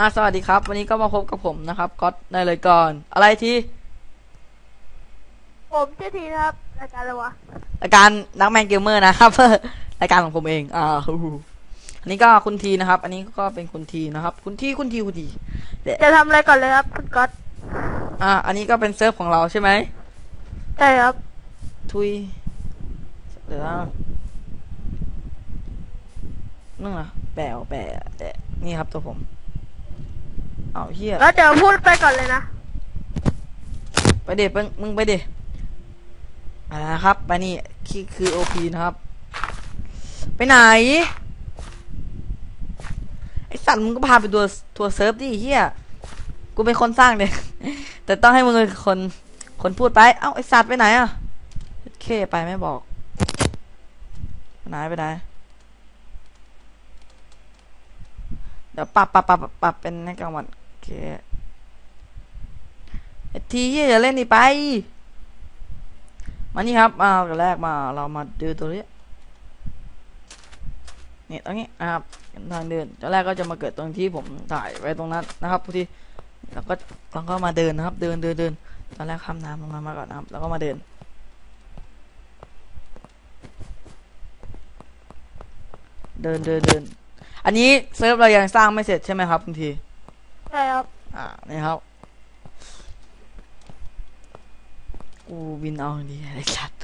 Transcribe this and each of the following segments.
อ่าสวัสดีครับ วันนี้ก็มาพบกับผมนะครับก็ได้เลยก่อน อะไรทีผมชื่อทีนะครับรายการอะไรวะรายการนักแมนเกมเมอร์นะครับรายการของผมเองอ่าฮู้ฮู้อันนี้ก็คุณทีนะครับ อันนี้ก็เป็นคุณทีนะครับ คุณทีคุณทีคุณทีจะทำอะไรก่อนเลยครับคุณก๊อตอ่า อันนี้ก็เป็นเซิร์ฟของเราใช่ไหมใช่ครับ ทุยเดี๋ยวนะนั่งนะแปะแปะแปะนี่ครับตัวผม เอาเฮียแล้วเดี๋ยวพูดไปก่อนเลยนะ ไปเด็มึงมึงไปเด็อ่านะครับไปนี่คือคือโอพีนะครับ ไปไหน ไอสัตว์มึงก็พาไปตัวทัวร์เซิร์ฟดิเฮียกูเป็นคนสร้างเด็กแต่ต้องให้มึงเป็นคน คนพูดไป เอ้าไอสัตว์ไปไหนอะเคไปไม่บอกไปไหนไปไหนเดี๋ยวปรับปรับปรับปรับปรับเป็นในกลางวันโอ เคไอทีเหี้ยอย่าเล่นนี่ไป มานี่ครับมาแรกมาเรามาดูตัวนี้นี่ตรงนี้นะครับทางเดินตอนแรกก็จะมาเกิดตรงที่ผมถ่ายไว้ตรงนั้นนะครับทุกทีแล้วก็เราก็มาเดินนะครับ เดินเดินเดินตอนแรกข้ามน้ำลงมามาก่อนนะครับ แล้วก็มาเดินเดินเดินเดิน อันนี้เซิร์ฟเรายังสร้างไม่เสร็จใช่ไหมครับคุณที ใช่ครับ อ่า นี่ครับ กูบินเอาดีไอ้สัตว์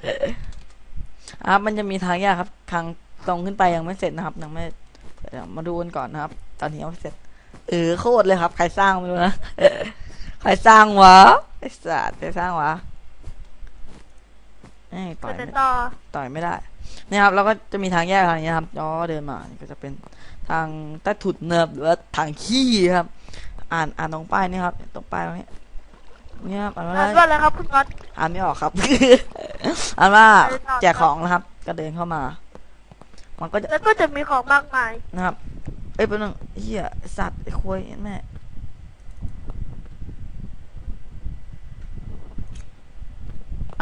อะมันจะมีทางแยกครับ ทางตรงขึ้นไปยังไม่เสร็จนะครับ ยังไม่เดี๋ยวมาดูกันก่อนนะครับ ตอนนี้ยังไม่เสร็จ เออโคตรเลยครับ ใครสร้างไม่รู้นะ ใครสร้างวะไอ้สัตว์ใครสร้างวะเอ้ยต่อยแต่ไม่ต่อต่อยไม่ได้นี่ครับแล้วก็จะมีทางแยกทางนี้ครับอ๋อเดินมานี่ก็จะเป็นทางใต้ถุดเนิบหรือว่าทางขี้ครับ อ่านอ่านตรงป้ายนี่ครับตรงป้ายตรงนี้นี่ครับอ่านว่าอ่านว่าอะไรครับคุณก๊อตอ่านไม่ออกครับ อ่านว่าแจกของนะครับ ก็เดินเข้ามา มันก็จะแล้วก็จะมีของมากมายนะครับ เอ้ยเป็นนึงเฮียสัตว์ไอ้ควยแม่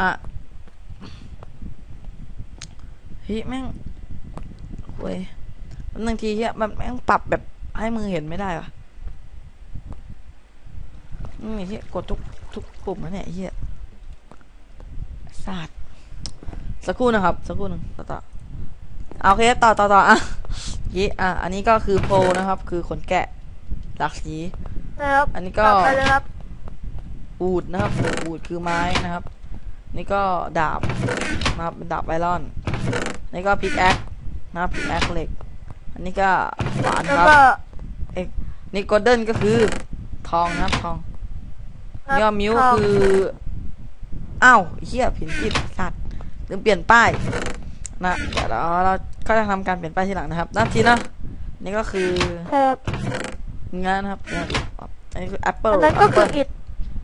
อะเฮ้ยแม่งควยบางทีเฮียมันแม่งปรับแบบให้มือเห็นไม่ได้วะ นี่เฮียกดทุกทุกปุ่มนะเนี่ยเฮียสัตว์สักครู่นะครับสักครู่หนึ่งต่อต่อเอาโอเคต่อต่อต่ออะยี่อะอันนี้ก็คือโปรนะครับ คือขนแกะหลักสีนะครับอันนี้ก็ต่อไปเลยครับอูดนะครับอูดคือไม้นะครับ นี่ก็ดาบนะครับเป็นดาบไอรอน นี่ก็พิกแอคนะครับพิกแอคเหล็ก อันนี้ก็ขวานแล้วครับก็นี่โกลเด้นก็คือทองนะครับทอง นี่ก็มิวทงคืออ้าวเฮียผิดผิดสัตว์ลืมเปลี่ยนป้ายนะเดี๋ยวเราเราก็จะทำการเปลี่ยนป้ายทีหลังนะครับนาทีนะนี่ก็คือครับเงินนะครับเนี่ยอันนี้คือแอปเปิลอันนั้นก็คืออิฐ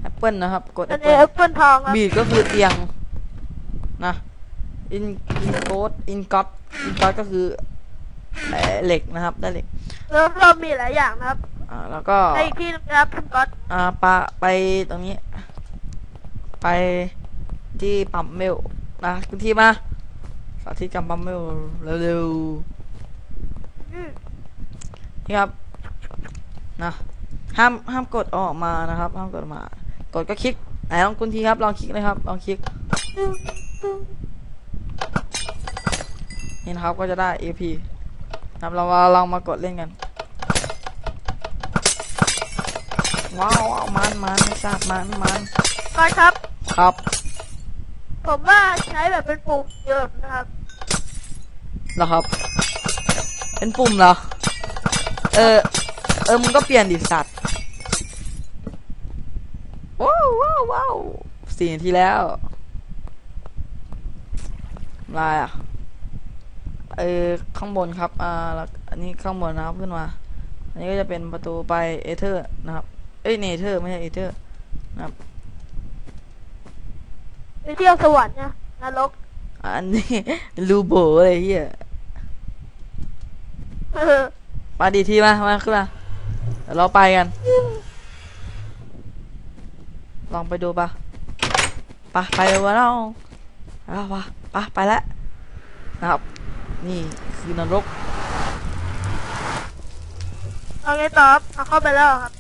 แอปเปิลนะครับ กดแออัปนเปินี้ลแอปเปิลทองครับบีดก็คือเตียงนะอินอินโกดอินก็ตอินก็ตก็คือเอ่อเหล็กนะครับได้เหล็กแล้วเรามีหลายอย่างนะครับ อ่าแล้วก็ในอีกที่นึงนะครับคุณก๊อตอ่าปะไปตรงนี้ ไปที่ปั๊มเมลนะคุณที่มาสาธิตการปั๊มเมลเร็วอืมๆนี่ครับนะห้ามห้ามกดออกมานะครับ ห้ามกดออกมา กดก็คลิกไหนลองคุณทีครับลองคลิกเลยครับลองคลิกนี่นะครับก็จะได้ AP นะครับเรามาลองมากดเล่นกัน ว้าวว้าวมันมันไม่ทราบมันมันก๊อตครับ ครับ ผมว่าใช้แบบเป็นปุ่มเยอะนะครับเหรอครับ เป็นปุ่มเหรอ เออ เออ มึงก็เปลี่ยนดิสัตว์ว้าวว้าวว้าวสี่นาทีแล้วลายอะ เออ ข้างบนครับ อ่าแล้วอันนี้ข้างบนนะครับขึ้นมา อันนี้ก็จะเป็นประตูไปเอเธอร์นะครับ เอ้ยเนเธอร์ไม่ใช่เอเธอร์นะครับไปเที่ยวสวรรค์นะนรกอันนี้ รูโบเลยเฮียเออมาดีทีมามาขึ้นมาเดี๋ยวเราไปกัน ลองไปดูปะปะไปเลยวะเราเอาปะปะไปแล้วนะครับ นี่คือนรก เอาไงต่อครับเอาเข้าไปแล้วครับ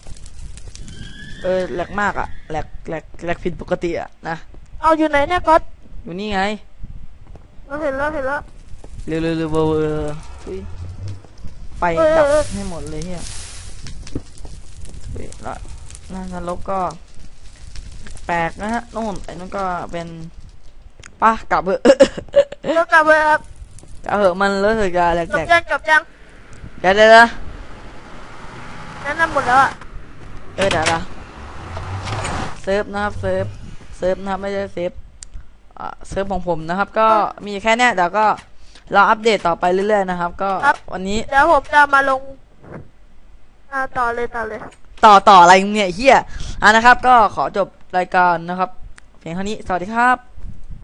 เออแหลกมากอะแหลกแหลกแหลกผิดปกติอะนะเอาอยู่ไหนเนี่ยก๊อตอยู่นี่ไงเราเห็นแล้วเห็นแล้ว เร็วเร็วเร็วเร็วเร็วอุ๊ยไปเออดับเออ ให้หมดเลยเฮียอุ๊ยแล้วนนรกก็ แปลกนะฮะนู่นไอ้นู่นก็เป็นป้ากลับเถอะเดี๋ยวกลับเลยครับกลับเถอะมันรู้สึกจะแหลกจแหลบกยังจบยังเดี๋ยวเดี๋ยวนะแนะนำหมดแล้วอะ เออเดี๋ยวนะ เซิร์ฟนะครับเซิร์ฟเซิร์ฟนะครับไม่ใช่เซิร์ฟอ่าเซิร์ฟของผมนะครับ ก็มีแค่เนี้ยเดี๋ยวก็เราอัปเดตต่อไปเรื่อยๆนะครับ ก็วันนี้เดี๋ยวผมจะมาลงอ่าต่อเลยต่อเลย ต่อต่ออะไรเนี่ยเฮียอะนะครับ ก็ขอจบรายการนะครับ เพียงเท่านี้สวัสดีครับ